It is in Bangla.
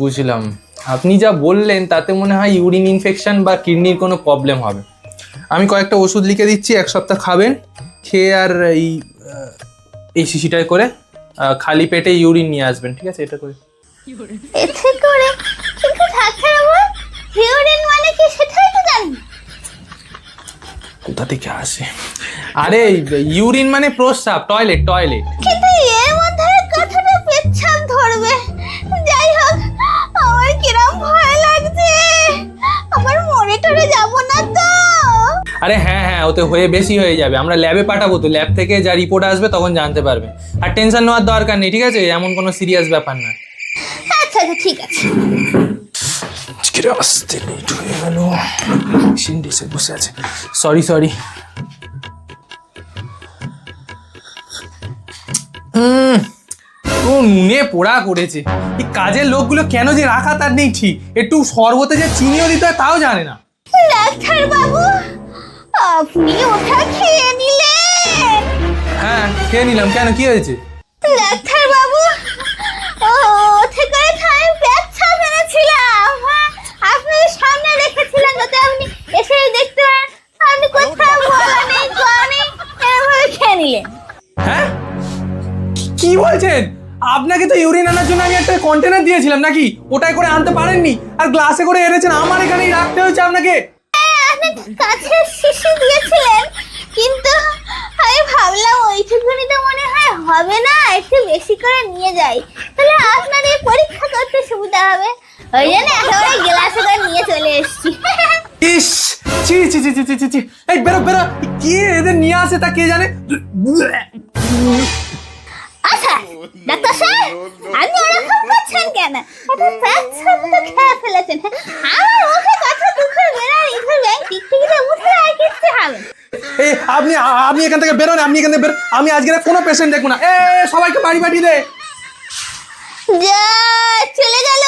বুঝলাম। আপনি যা বললেন তাতে মনে হয় ইউরিন ইনফেকশন বা কিডনির কোনো প্রবলেম হবে। আমি কয়েকটা ওষুধ লিখে দিচ্ছি এক সপ্তাহ খাবেন। খেয়ে আর এই এই শিশিটায় করে খালি পেটে ইউরিন নিয়ে আসবেন ঠিক আছে? এটা করে। এতে করে? কিন্তু ডাক্তারবাবু হিউরিন মানে কি সেটাই তো জানি কোথা থেকে আসে? আরে ইউরিন মানে প্রস্রাব টয়লেট টয়লেট আরে হ্যাঁ হ্যাঁ ওতে হয়ে বেশি হয়ে যাবে। আমরা ল্যাবে পাঠাবো তো। ল্যাব থেকে যা রিপোর্ট আসবে তখন জানতে পারবে। আর টেনশন নেওয়ার দরকার নেই ঠিক আছে? এমন কোনো সিরিয়াস ব্যাপার না। আচ্ছা আচ্ছা ঠিক আছে। আজকের আসতে লেট হয়ে গেল। সিন্ডিসে বসে আছে। সরি সরি ও নুনে পোড়া করেছে। এই কাজের লোকগুলো কেন যে রাখা তার নেই ঠিক? একটু শরবতে যে চিনিও দিতে হয় তাও জানে না। ডাক্তার বাবু আপনি ওটা খেয়ে নিলেন। হ্যাঁ খেয়ে নিলাম। কেন? কি হয়েছে? ডাক্তার বাবু ও ওতে করে পেচ্ছা মেরেছিলাম হ্যাঁ সামনে রেখেছিলাম যাতে আপনি এসে দেখতে পারেন। আপনি কোথাও বলা নেই কোয়া নেই এভাবে খেয়ে নিলেন। হ্যাঁ? কি- কি বলছেন? আপনাকে তো ইউরিন আনার জন্য আমি একটা কন্টেনার দিয়েছিলাম নাকি? ওটাই করে আনতে পারেননি? আর গ্লাসে করে এনেছেন আমার এখানেই রাখতে হয়েছে আপনাকে। আপনি কাছে শিশু দিয়েছিলেন কিন্তু আমি ভাবলাম ওইটুকুনি তো মনে হয় হবে না একটু বেশি করে নিয়ে যাই। তাহলে আপনার এই পরীক্ষা করতে সুবিধা হবে। ওই জন্য একেবারে গ্লাসে করে নিয়ে চলে এসেছি। ইস ছি ছি ছি ছি ছি ছি এই বেরো বেরো। কি এদের নিয়ে আসে তা কে জানে? আচ্ছা ডাক্তার সাহেব আপনি ওরকম করছেন কেন? একটা পেচ্ছাপ তো খেয়ে ফেলেছেন এই, আপনি আপনি এখান থেকে বেরোন, আপনি এখান থেকে বেরো আমি আজকে কোনো পেশেন্ট দেখব না। এ সবাইকে বাড়ি পাঠিয়ে দে। চলে গেল।